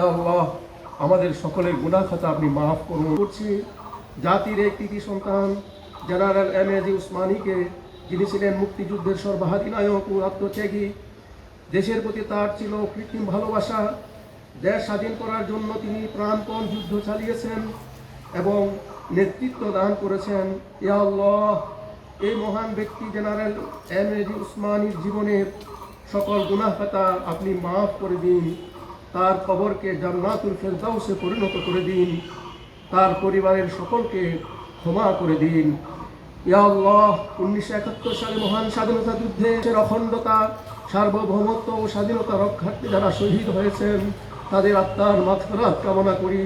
আল্লাহ, আমাদের সকলের গুনাহ খাতা আপনি মাফ করুন। করছি জাতির এক সন্তান, জেনারেল এম এ জি উসমানীকে, যিনি ছিলেন মুক্তিযুদ্ধের সর্বাধিনায়ক ও আত্মত্যাগী। দেশের প্রতি তার ছিল কৃত্রিম ভালোবাসা। দেশ স্বাধীন করার জন্য তিনি প্রাণপণ যুদ্ধ চালিয়েছেন এবং নেতৃত্ব দান করেছেন। ইয়া আল্লাহ, এই মহান ব্যক্তি জেনারেল এম এ জি উসমানীর জীবনের সকল গুনাহ খাতা আপনি মাফ করে দিন। তার কবরকে জান্নাতুল ফেরদাউসে পরিণত করে দিন। তার পরিবারের সকলকে ক্ষমা করে দিন। ইয়া আল্লাহ, উনিশশো একাত্তর সালে মহান স্বাধীনতা যুদ্ধে অখণ্ডতা, সার্বভৌমত্ব ও স্বাধীনতা রক্ষার্থে যারা শহীদ হয়েছেন, তাদের আত্মার মাথরাত কামনা করি।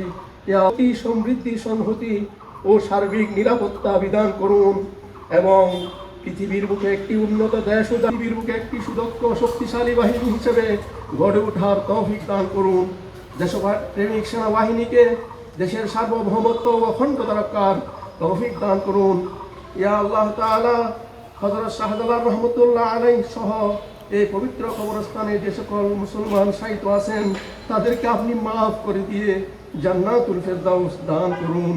অতি সমৃদ্ধি, সংহতি ও সার্বিক নিরাপত্তা বিধান করুন এবং পৃথিবীর বুকে একটি উন্নত দেশ ও পৃথিবীর বুকে একটি সুদক্ষ শক্তিশালী বাহিনী হিসেবে গড়ে ওঠার তৌফিক দান করুন। দেশপ্রেমিক সেনাবাহিনীকে দেশের সার্বভৌমত্ব ও অখণ্ডতা রক্ষার তৌফিক দান করুন। ইয়া আল্লাহ তাআলা, হযরত শাহজালাল রহমতুল্লাহ আলাই সহ এই পবিত্র কবরস্থানে যে সকল মুসলমান সাহিত্য আছেন, তাদেরকে আপনি মাফ করে দিয়ে জান্নাতুল ফেরদাউস দান করুন।